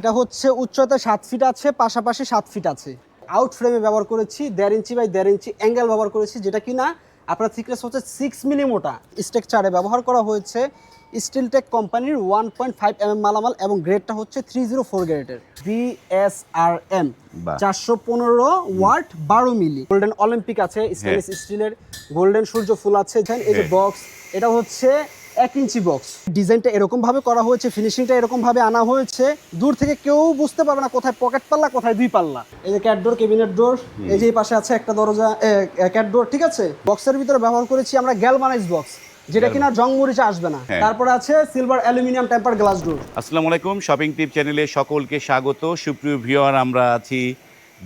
এটা হচ্ছে উচ্চতা সাত ফিট আছে পাশাপাশি সাত ফিট আছে। আউট ফ্রেমে ব্যবহার করেছি দেড় ইঞ্চি বাই দেড় ইঞ্চি অ্যাঙ্গেল ব্যবহার করেছি যেটা কিনা আপনার থিকনেস হচ্ছে সিক্স মিলি মোটা স্ট্রাকচারে ব্যবহার করা হয়েছে স্টিলটেক কোম্পানির one point five M M মালামাল এবং গ্রেডটা হচ্ছে থ্রি জিরো ফোর গ্রেডের বিএসআর এম চারশো পনেরো ওয়াট বারো মিলি। গোল্ডেন অলিম্পিক আছে স্টেনলেস স্টিলের গোল্ডেন সূর্য ফুল আছে এই যে হ্যাঁ। বক্স এটা হচ্ছে এক ইঞ্চি বক্স ডিজাইনটা এরকম ভাবে করা হয়েছে ফিনিশিংটা এরকম ভাবে আনা হয়েছে। দূর থেকে কেউ বুঝতে পারবে না কোথায় পকেট পাল্লা কোথায় দুই পাল্লা। এই যে ক্যাট ডোর কেবিনেট ডোর এই যে পাশে আছে একটা দরজা ক্যাট ডোর ঠিক আছে? বক্সের ভিতরে ব্যবহার করেছি আমরা গ্যালমানাইজ বক্স যেটা কিনা জং মরিচা আসবে না। হ্যাঁ। তারপরে আছে silver aluminium temper glass door আসসালামু আলাইকুম শপিং টিপ চ্যানেলে সকলকে স্বাগত। সুপ্রিয় ভিউয়ার আমরা আছি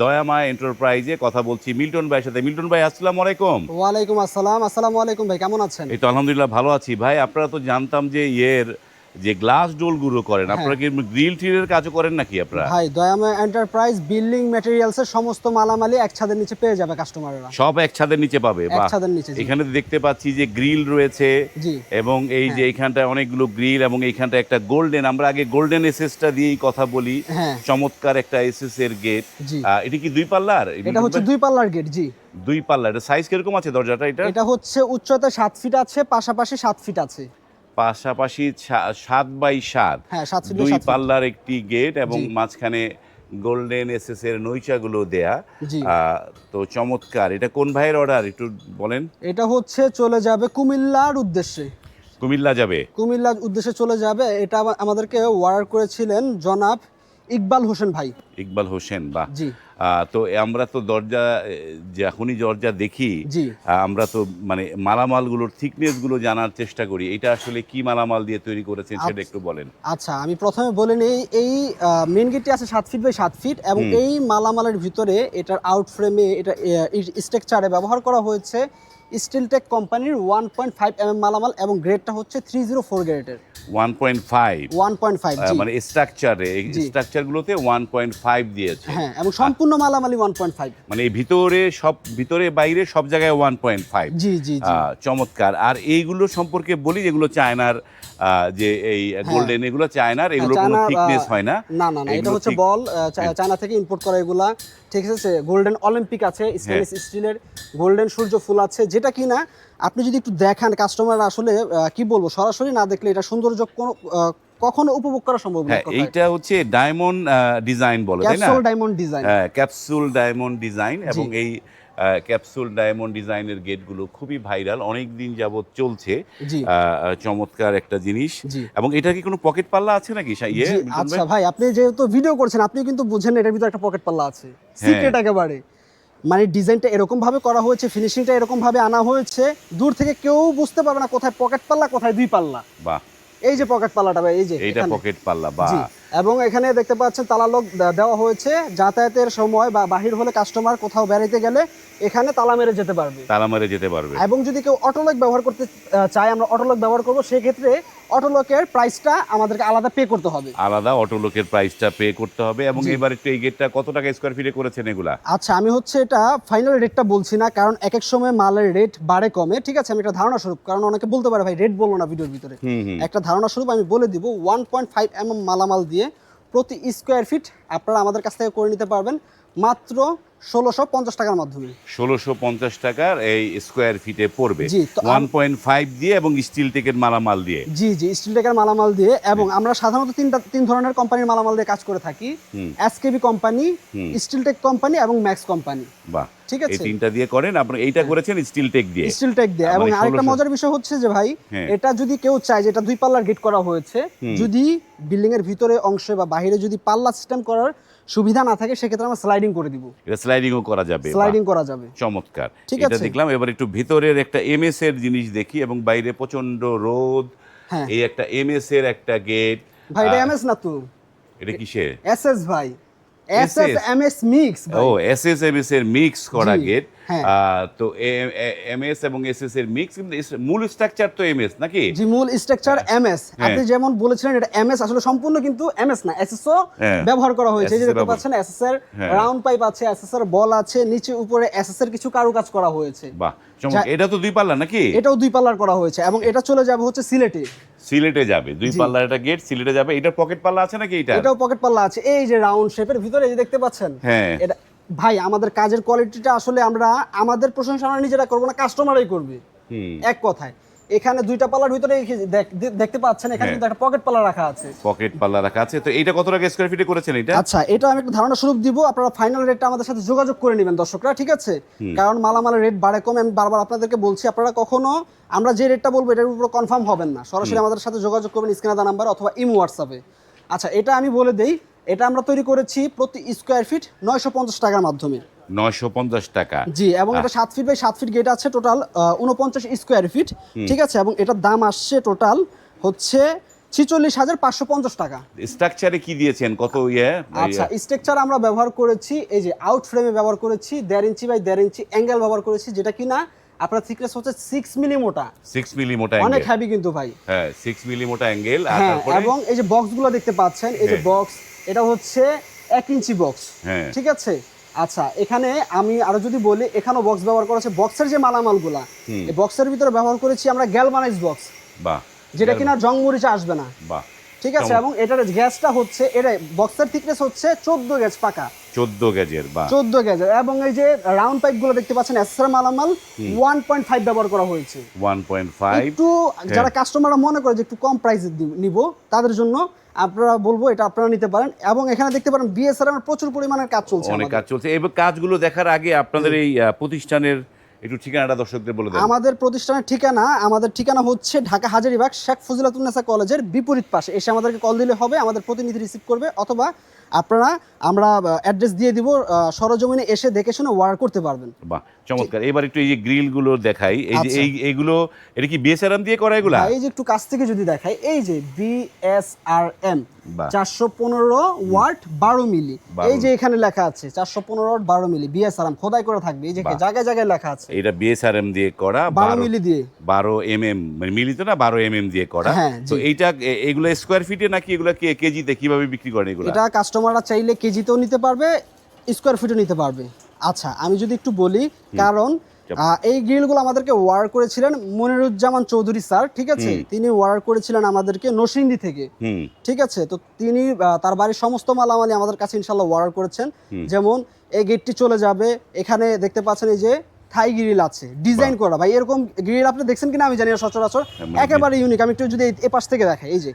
দয়ামা এন্টারপ্রাইজে কথা বলছি। মিল্টন ভাইয়ের সাথে। মিল্টন ভাই আসসালামু আলাইকুম। ওয়ালাইকুম আসসালাম। আসসালামু আলাইকুম ভাই কেমন আছেন? এই তো আলহামদুলিল্লাহ ভালো আছি ভাই। আপনারা তো জানতাম যে ইয়ের যে গ্লাস ডোলগুলো করেন আপনারা কি গ্রিল টিলের কাজও করেন নাকি আপনারা? ভাই দয়াময় এন্টারপ্রাইজ বিল্ডিং ম্যাটেরিয়ালসের সমস্ত মালামালি এক ছাদের নিচে পেয়ে যাবে কাস্টমাররা সব এক ছাদের নিচে পাবে এক ছাদের নিচে এখানে দেখতে পাচ্ছি যে গ্রিল রয়েছে এবং এই যে এইখানটায় অনেকগুলো গ্রিল এবং এইখানটা একটা গোল্ডেন আমরা আগে গোল্ডেন এসএসটা দিয়েই কথা বলি হ্যাঁ। চমৎকার একটা এসএস এর গেট এটা কি দুই পাল্লার? এটা হচ্ছে দুই পাল্লার গেট জি। দুই পাল্লা এটা সাইজ কীরকম আছে দরজাটা এটা এটা হচ্ছে উচ্চতা সাত ফিট আছে পাশাপাশি সাত ফিট আছে। পাশাপাশি সাত বাই সাত। হ্যাঁ দুই পাল্লার একটি গেট এবং মাঝখানে গোল্ডেন এস এর নৈচাগুলো দেয়া। তো চমৎকার। এটা কোন ভাইয়ের অর্ডার একটু বলেন। এটা হচ্ছে চলে যাবে কুমিল্লার উদ্দেশ্যে। কুমিল্লা যাবে? কুমিল্লার উদ্দেশ্যে চলে যাবে। এটা আমাদেরকে অর্ডার করেছিলেন জনাব ইকবাল হোসেন ভাই। ইকবাল হোসেন বাহ। জি। তো আমরা তো দরজা যখনই দরজা দেখি আমরা তো মানে মালামালগুলোর থিকনেসগুলো জানার চেষ্টা করি। এটা আসলে কি মালামাল দিয়ে তৈরি করেছেন সেটা আচ্ছা। একটু বলেন। আচ্ছা আমি প্রথমে বলে নিই এই মেন গেটটি আছে সাত ফিট বাই সাত ফিট এবং এই মালামালের ভিতরে এটার আউট ফ্রেমে এটা স্ট্রাকচারে ব্যবহার করা হয়েছে। স্টিলটেক কোম্পানির ওয়ান পয়েন্ট ফাইভ এম মালামাল এবং গ্রেডটা হচ্ছে থ্রি জিরো ফোর গ্রেডের one point five one point five মানে স্ট্রাকচারে। স্ট্রাকচারগুলোতে ওয়ান পয়েন্ট ফাইভ দিয়েছে। হ্যাঁ এবং সম্পূর্ণ মালামালি ওয়ান পয়েন্ট ফাইভ মানে ভিতরে সব ভিতরে বাইরে সব জায়গায় one point five G G চমৎকার। আর এইগুলো সম্পর্কে বলি যেগুলো চায়নার যে এই গোল্ডেন এগুলো চায়নার এগুলো কোনো থিকনেস হয় না। না না না এটা হচ্ছে বল চায়না থেকে ইম্পোর্ট করা এগুলা। ঠিক আছে গোল্ডেন অলিম্পিক আছে স্টেনলেস হ্যাঁ। স্টিলের গোল্ডেন সূর্য ফুল আছে যেটা কিনা আপনি যদি একটু দেখান কাস্টমার আসলে কি বলব সরাসরি না দেখলে এটা সৌন্দর্য কোনো কখনো উপভোগ করা সম্ভব না হ্যাঁ এইটা হচ্ছে ডায়মন্ড ডিজাইন বলে তাই না? ক্যাপসুল ডায়মন্ড ডিজাইন হ্যাঁ, ক্যাপসুল ডায়মন্ড ডিজাইন এবং এই ক্যাপসুল ডায়মন্ড ডিজাইনের গেটগুলো খুবই ভাইরাল অনেক দিন যাবত চলছে চমৎকার একটা জিনিস। এবং এটা কি কোনো পকেট পাল্লা আছে নাকি ইয়ে ভাই? আচ্ছা ভাই আপনি যেহেতু ভিডিও করছেন আপনি কিন্তু বুঝেন এটার ভিতরে একটা পকেট পাল্লা আছে। হ্যাঁ। সিক্রেট একেবারে। মানে ডিজাইনটা এরকম ভাবে করা হয়েছে ফিনিশিংটা এরকম ভাবে আনা হয়েছে দূর থেকে কেউ বুঝতে পারবে না কোথায় পকেট পাল্লা কোথায় দুই পাল্লা বাহ। এই যে পকেট পাল্লাটা ভাই এই যে এটা পকেট পাল্লা বা জি। এবং এখানে দেখতে পাচ্ছেন তালা লক দে- দেওয়া হয়েছে। যাতায়াতের সময় বা বাহির হলে কাস্টমার কোথাও বেড়াইতে গেলে এখানে তালা মেরে যেতে পারবে। তালা মারে যেতে পারবে। এবং যদি কেউ অটোলক ব্যবহার করতে চায় আমরা অটোলক ব্যবহার করব সেই ক্ষেত্রে অটোলকের প্রাইসটা আমাদেরকে আলাদা পে করতে হবে। আলাদা অটো লোকের প্রাইসটা পে করতে হবে এবং। এবার একটু এই গেটটা কত টাকা স্কোয়ার ফিটে করেছেন এগুলা? আচ্ছা আমি হচ্ছে এটা ফাইনাল রেটটা বলছি না কারণ এক এক সময় মালের রেট বাড়ে কমে। ঠিক আছে আমি একটা ধারণা স্বরূপ কারণ অনেকে বলতে পারে ভাই রেট বলব না ভিডিওর ভিতরে। একটা ধারণা স্বরূপ আমি বলে দিব ওয়ান পয়েন্ট ফাইভ এম মালামাল দিয়ে প্রতি স্কোয়ার ফিট আপনারা আমাদের কাছ থেকে করে নিতে পারবেন। মাত্র ষোলোশো পঞ্চাশ টাকার মাধ্যমে। ষোলোশো পঞ্চাশ টাকার এই স্কোয়ার ফিটে পড়বে। ওয়ান পয়েন্ট ফাইভ দিয়ে এবং স্টিল টিকেট মালামাল দিয়ে। জি জি স্টিল টেকার মালামাল দিয়ে এবং আমরা সাধারণত তিনটা তিন ধরনের কোম্পানির মালামাল দিয়ে কাজ করে থাকি। SKB company steel tech company এবং ম্যাক্স কোম্পানি বাহ ঠিক এই আছে? তিনটা দিয়ে করেন আপনি এইটা করেছেন স্টিল টেক দিয়ে। স্টিল টেক দিয়ে। এবং মানে আরেকটা মজার বিষয় হচ্ছে যে ভাই হ্যাঁ। এটা যদি কেউ চায় যে এটা দুই পাল্লার গেট করা হয়েছে যদি বিল্ডিং এর ভিতরে অংশে বা বাইরে যদি পাল্লা সিস্টেম করার সুবিধা না থাকে সেক্ষেত্রে আমরা স্লাইডিং করে দিব। এটা স্লাইডিংও করা যাবে স্লাইডিং করা যাবে। চমৎকার। এটা দেখলাম এবার একটু ভিতরের একটা এমএস এর জিনিস দেখি এবং বাইরে প্রচণ্ড রোদ। হ্যাঁ। এই একটা এমএস এর একটা গেট ভাই এটা এমএস না তো এটা কিসের? এসএস ভাই। এসএস এম এমএস মিক্স ও এস এস এম এস এর মিক্স করা গেট। তো এম এস এবং এস এস এর মিক্স কিন্তু মূল স্ট্রাকচার তো এম এস নাকি? জি মূল স্ট্রাকচার এমএস হ্যাঁ। আপনি যেমন বলেছিলেন এটা এমএস আসলে সম্পূর্ণ কিন্তু এমএস না এসএসও হ্যাঁ। ব্যবহার করা হয়েছে। যে দেখতে পাচ্ছেন এসএস এর হ্যাঁ। রাউন্ড পাইপ আছে এসএস এর বল আছে নিচে উপরে এসএস এর কিছু কারুকাজ করা হয়েছে। বাহ এটা তো দুই পাল্লা নাকি? এটাও দুই পাল্লার করা হয়েছে এবং এটা চলে যাবে হচ্ছে সিলেটে। সিলেটে যাবে দুই পাল্লার একটা গেট সিলেটে যাবে। এটা পকেট পাল্লা আছে নাকি এটা এটাও পকেট পাল্লা আছে। এই যে রাউন্ড শেপের ভিতরে যে দেখতে পাচ্ছেন হ্যাঁ। এটা ভাই আমাদের কাজের কোয়ালিটিটা আসলে আমরা আমাদের প্রশংসা আমরা নিজেরা করব না কাস্টমারই করবে। এক কথায়। এখানে দুইটা পাল্লার ভিতরে দেখতে পাচ্ছেন এখানে হ্যাঁ। কিন্তু একটা পকেট পাল্লা রাখা আছে। পকেট পাল্লা রাখা আছে। তো এইটা কত টাকা স্কোয়ার ফিটে করেছেন এটা আচ্ছা এটা আমি একটা ধারণা স্বরূপ দিব। আপনারা ফাইনাল রেটটা আমাদের সাথে যোগাযোগ করে নেবেন দর্শকরা ঠিক আছে? কারণ মালামালের রেট বাড়ে কমে আমি বারবার আপনাদেরকে বলছি আপনারা কখনো আমরা যে রেটটা বলব এটার উপর কনফার্ম হবেন না। সরাসরি আমাদের সাথে যোগাযোগ করবেন স্ক্রিনে নাম্বার অথবা ইমো হোয়াটসঅ্যাপে। আচ্ছা এটা আমি বলে দেই এটা আমরা তৈরি করেছি প্রতি স্কোয়ার ফিট নয়শো পঞ্চাশ টাকার মাধ্যমে। নয়শো পঞ্চাশ টাকা। জি এবং এটা সাত ফিট বাই সাত ফিট গেট আছে টোটাল উনপঞ্চাশ স্কোয়ার ফিট ঠিক আছে? এবং এটার দাম আসছে টোটাল হচ্ছে ছিচল্লিশ হাজার পাঁচশো পঞ্চাশ টাকা। স্ট্রাকচারে কি দিয়েছেন? কত ইয়ে? আচ্ছা স্ট্রাকচার আমরা ব্যবহার করেছি এই যে আউট ফ্রেমে ব্যবহার করেছি দেড় ইঞ্চি বাই দেড় ইঞ্চি অ্যাঙ্গেল ব্যবহার করেছি যেটা কিনা আপনার থিকনেস হচ্ছে সিক্স মিলি মোটা সিক্স মিলি মোটা অনেক হ্যাভি কিন্তু ভাই। হ্যাঁ সিক্স মিলি মোটা অ্যাঙ্গেল আর হ্যাঁ তারপরে? এবং এই যে বক্সগুলো দেখতে পাচ্ছেন এই যে হ্যাঁ। বক্স এটা হচ্ছে এক ইঞ্চি বক্স হ্যাঁ। ঠিক আছে? আচ্ছা এখানে আমি আরও যদি বলি এখানেও বক্স ব্যবহার করা হচ্ছে বক্সের যে মালামালগুলা গুলা এই বক্সের ভিতরে ব্যবহার করেছি আমরা গ্যালভানাইজ বক্স যেটা কিনা জং মরিচে আসবে না। ঠিক আছে? এবং এটার গ্যাসটা হচ্ছে এটা বক্সের থিকনেস হচ্ছে চোদ্দ গ্যাস পাকা। চোদ্দ গেজের বাহ। চোদ্দ গেজের এবং এই যে রাউন্ড পাইপগুলো দেখতে পাচ্ছেন এসআর মালামাল ওয়ান পয়েন্ট ফাইভ ব্যবহার করা হয়েছে। ওয়ান পয়েন্ট ফাইভ একটু যারা কাস্টমাররা মনে করে যে একটু কম প্রাইসে নিব তাদের জন্য আপনারা বলব এটা আপনারা নিতে পারেন। এবং এখানে দেখতে পারেন বিএসআর আমার প্রচুর পরিমাণের কাজ চলছে অনেক আমাদের। কাজ চলছে। এবং কাজগুলো দেখার আগে আপনাদের এই প্রতিষ্ঠানের একটু ঠিকানাটা দর্শকদের বলে দেন। আমাদের প্রতিষ্ঠানের ঠিকানা আমাদের ঠিকানা হচ্ছে ঢাকা হাজারিবাগ শেখ ফজিলাতুন্নেসা কলেজের বিপরীত পাশে। এসে আমাদেরকে কল দিলে হবে আমাদের প্রতিনিধি রিসিভ করবে অথবা আপনারা আমরা অ্যাড্রেস দিয়ে দিব সরজমিনে এসে দেখে শুনে অর্ডার করতে পারবেন। বাহ চমৎকার। এবার একটু এই যে গ্রিলগুলো দেখাই এই যে আচ্ছা। এই এইগুলো এটা কি বিএসআরএম দিয়ে করা এগুলা? এই যে একটু কাছ থেকে যদি দেখাই এই যে বিএসআরএম। চারশো পনেরো ওয়াট বারো মিলি। এই যে এখানে লেখা আছে চারশো পনেরো ওয়াট বারো মিলি বিএসআরএম খোদাই করে থাকবে। এই যে। জায়গায় জায়গায় লেখা আছে। এটা বিএসআরএম দিয়ে করা বারো মিলি দিয়ে। বারো এম এম মানে মিলি তো না বারো এম এম দিয়ে করা। হ্যাঁ, তো এইটা এগুলো স্কোয়ার ফিটে নাকি এগুলো কে কেজিতে কীভাবে বিক্রি করেন এগুলো? এটা কাস্টমাররা চাইলে কেজিতেও নিতে পারবে স্কোয়ার ফিটও নিতে পারবে। আচ্ছা আমি যদি একটু বলি কারণ এই গ্রিলগুলো আমাদেরকে ওয়ার করেছিলেন মনিরুজ্জামান চৌধুরী স্যার ঠিক আছে? তিনি ওয়ার করেছিলেন আমাদেরকে নরসিংদী থেকে। ঠিক আছে? তো তিনি তার বাড়ির সমস্ত মালামালি আমাদের কাছে ইনশাল্লাহ ওয়ার করেছেন। যেমন এই গেটটি চলে যাবে এখানে দেখতে পাচ্ছেন এই যে থাই গ্রিল আছে ডিজাইন করা। ভাই এরকম গ্রিল আপনি দেখছেন কিনা আমি জানি না সচরাচর। মানে একেবারে ইউনিক আমি একটু যদি এ পাশ থেকে দেখাই এই যে।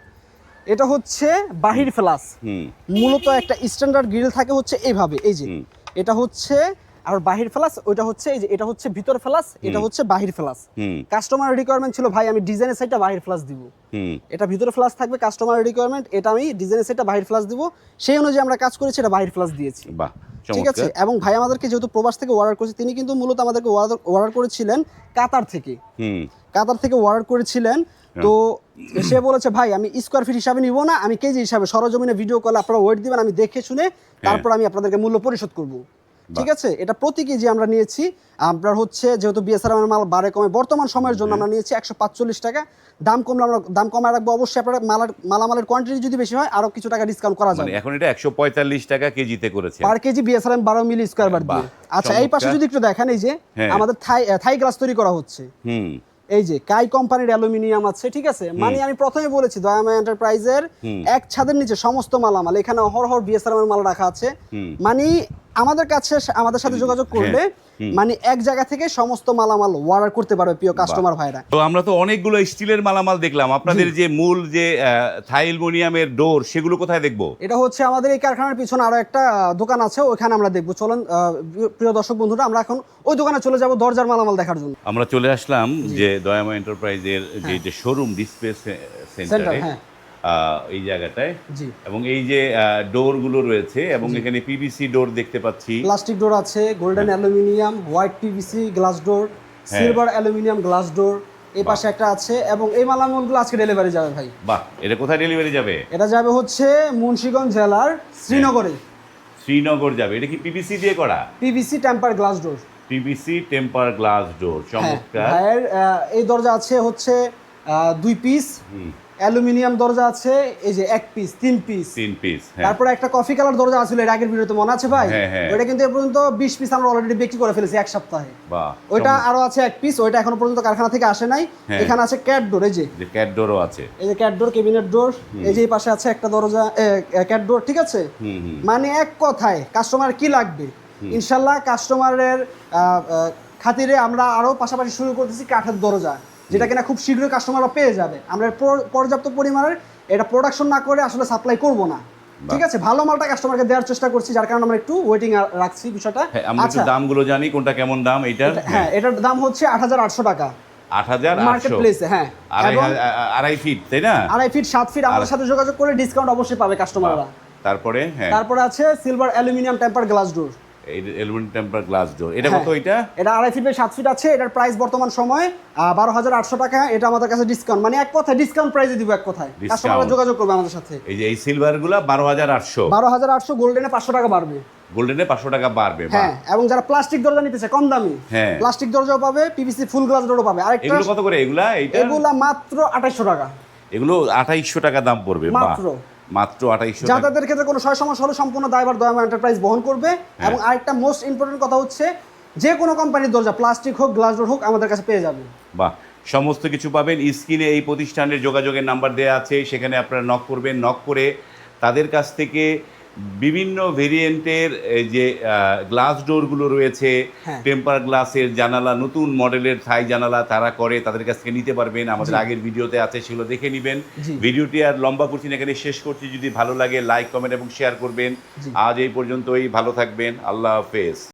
এটা হচ্ছে বাহির ফ্লাস। মূলত একটা স্ট্যান্ডার্ড গ্রিল থাকে হচ্ছে এইভাবে এই যে। এটা হচ্ছে আর বাহির ফ্লাস ওইটা হচ্ছে এই যে এটা হচ্ছে ভিতর ফ্লাস এটা হচ্ছে বাহির ফ্লাস। কাস্টমার রিকোয়ারমেন্ট ছিল ভাই আমি ডিজাইনের সাইডটা বাহির ফ্লাস দিব। এটা ভিতরে ফ্লাস থাকবে কাস্টমার রিকোয়ারমেন্ট এটা আমি ডিজাইনের সেটটা বাহির ফ্লাস দিব। সেই অনুযায়ী আমরা কাজ করেছি এটা বাহির ফ্লাস দিয়েছি। বাহ ঠিক আছে? এবং ভাই আমাদেরকে যেহেতু প্রবাস থেকে অর্ডার করেছে তিনি কিন্তু মূলত আমাদেরকে অর্ডার করেছিলেন কাতার থেকে। কাতার থেকে অর্ডার করেছিলেন। তো সে বলেছে ভাই আমি স্কোয়ার ফিট হিসাবে নিব না আমি কেজি হিসাবে সরজমিনে ভিডিও কলে আপনারা ওয়েট দিবেন আমি দেখে শুনে। তারপর আমি আপনাদেরকে মূল্য পরিশোধ করব। ঠিক আছে? এটা প্রতি কেজি আমরা নিয়েছি আপনার হচ্ছে যেহেতু বিএসআর মাল বাড়ে কমে বর্তমান সময়ের জন্য আমরা নিয়েছি একশো পাঁচচল্লিশ টাকা। দাম কমলে আমরা দাম কমায় রাখব অবশ্যই আপনার মালার মালামালের কোয়ান্টিটি যদি বেশি হয় আরও কিছু টাকা ডিসকাউন্ট করা মানে যাবে এখন এটা একশো পঁয়তাল্লিশ টাকা কেজিতে করেছে। পার কেজি বিএসআরএম বারো মিলি স্কোয়ার বার দিয়ে। আচ্ছা এই পাশে যদি একটু দেখেন এই যে হ্যাঁ। আমাদের থাই থাই গ্লাস তৈরি করা হচ্ছে। হুম। এই যে কাই কোম্পানির অ্যালুমিনিয়াম আছে ঠিক আছে? মানে আমি প্রথমে বলেছি দয়ামা এন্টারপ্রাইজের এক ছাদের নিচে সমস্ত মালামাল এখানে অহরহর হর এর মাল রাখা আছে। মানে আমাদের কাছে আমাদের সাথে যোগাযোগ করলে মানে এক জায়গা থেকে সমস্ত মালামাল অর্ডার করতে পারবে প্রিয় কাস্টমার ভাইরা। তো আমরা তো অনেকগুলো স্টিলের মালামাল দেখলাম। আপনাদের যে মূল যে থাই অ্যালুমিনিয়ামের ডোর সেগুলো কোথায় দেখব? এটা হচ্ছে আমাদের এই কারখানার পিছনে আরও একটা দোকান আছে ওখানে আমরা দেখব। চলেন প্রিয় দর্শক বন্ধুরা আমরা এখন ওই দোকানে চলে যাব দরজার মালামাল দেখার জন্য। আমরা চলে আসলাম যে দয়ামা এন্টারপ্রাইজের যে যে শোরুম ডিসপ্লে সেন্টারে হ্যাঁ। এই জায়গাটায়। এবং এই যে ডোরগুলো রয়েছে এবং এখানে পিভিসি ডোর দেখতে পাচ্ছি। প্লাস্টিক ডোর আছে golden aluminium white PVC glass door হ্যাঁ। সিলভার অ্যালুমিনিয়াম গ্লাস ডোর এই পাশে একটা আছে এবং এই মালামালগুলো আজকে ডেলিভারি যাবে ভাই। বাহ এটা কোথায় ডেলিভারি যাবে? এটা যাবে হচ্ছে মুন্সিগঞ্জ জেলার শ্রীনগরে। শ্রীনগর যাবে। এটা কি পিভিসি দিয়ে করা? PVC temper glass door PVC temper glass door হ্যাঁ চমৎকার। ভাইয়ের এই দরজা আছে হচ্ছে দুই পিস। অ্যালুমিনিয়াম দরজা আছে এই যে এক পিস তিন পিস তিন পিস হ্যাঁ। তারপরে একটা কফি কালার দরজা আছে এর আগের ভিডিওতে মনে আছে ভাই? হ্যাঁ, হ্যাঁ। ওইটা কিন্তু এ পর্যন্ত বিশ পিস আমরা অলরেডি বিক্রি করে ফেলেছি এক সপ্তাহে। বাহ ওইটা আরও আছে এক পিস ওইটা এখনও পর্যন্ত কারখানা থেকে আসে নাই। এখানে আছে ক্যাট ডোর এই যে। যে ক্যাট ডোরও আছে। এই যে ক্যাট ডোর কেবিনেট ডোর এই যে পাশে আছে একটা দরজা ক্যাট ডোর ঠিক আছে? মানে এক কথায় কাস্টমার কি লাগবে? ইনশাল্লাহ কাস্টমারের খাতিরে আমরা আরও পাশাপাশি শুরু করতেছি কাঠের দরজা। যেটা কিনা খুব শীঘ্রই কাস্টমাররা পেয়ে যাবে। আমরা পর্যাপ্ত পরিমাণের এটা প্রোডাকশন না করে আসলে সাপ্লাই করব না। ঠিক আছে? ভালো মালটা কাস্টমারকে দেওয়ার চেষ্টা করছি যার কারণে আমরা একটু ওয়েটিং রাখছি বিষয়টা। হ্যাঁ আমরা একটু আচ্ছা। দামগুলো জানি কোনটা কেমন দাম এটার হ্যাঁ এটার দাম হচ্ছে আট হাজার আটশো টাকা। আট হাজার মার্কেট প্লেসে হ্যাঁ। আড়াই ফিট তাই না? আড়াই ফিট সাত ফিট আমাদের সাথে যোগাযোগ করে ডিসকাউন্ট অবশ্যই পাবে কাস্টমাররা তারপরে হ্যাঁ। তারপরে আছে silver aluminium temper glass door aluminium temper glass door এটা হ্যাঁ। কত এটা? এটা আড়াই ফিট বাই সাত ফিট আছে এটার প্রাইস বর্তমান সময় বারো হাজার আটশো টাকা এটা আমাদের কাছে ডিসকাউন্ট মানে এক কথায় ডিসকাউন্ট প্রাইসে দিব এক কথায়। যোগাযোগ করবে আমাদের সাথে। এই যে এই বারো হাজার আটশো। বারো হাজার আটশো গোল্ডেনে পাঁচশো টাকা বাড়বে। গোল্ডেনে পাঁচশো টাকা বাড়বে হ্যাঁ এবং যারা প্লাস্টিক দরজা নিতেছে কম দামি হ্যাঁ। প্লাস্টিক দরজাও পাবে পিভিসি ফুল গ্লাস ডোরও পাবে। আরেকটা এগুলো কত করে? এগুলা? এগুলা মাত্র আঠাইশশো টাকা। এগুলো আঠাইশশো টাকা দাম পড়বে মাত্র। মাত্র আঠাইশশো টাকা। যাতায়াতের ক্ষেত্রে কোনো সয় সমস্যা হলে সম্পূর্ণ দায়বার দয়াময় এন্টারপ্রাইজ বহন করবে। হ্যাঁ। এবং আরেকটা মোস্ট ইম্পর্টেন্ট কথা হচ্ছে যে কোনো কোম্পানির দরজা প্লাস্টিক হোক গ্লাস ডোর হোক আমাদের কাছে পেয়ে যাবে। বাহ। সমস্ত কিছু পাবেন। স্ক্রিনে এই প্রতিষ্ঠানের যোগাযোগের নাম্বার দেওয়া আছে। সেখানে আপনারা নক করবেন নক করে তাদের কাছ থেকে বিভিন্ন ভেরিয়েন্টের যে গ্লাস ডোরগুলো রয়েছে হ্যাঁ। টেম্পার গ্লাসের জানালা নতুন মডেলের থাই জানালা তারা করে তাদের কাছ থেকে নিতে পারবেন। আমাদের আগের ভিডিওতে আছে সেগুলো দেখে নেবেন। ভিডিওটি আর লম্বা করছি না এখানে শেষ করছি। যদি ভালো লাগে লাইক কমেন্ট এবং শেয়ার করবেন। আজ এই পর্যন্তই ভালো থাকবেন। আল্লাহ হাফেজ।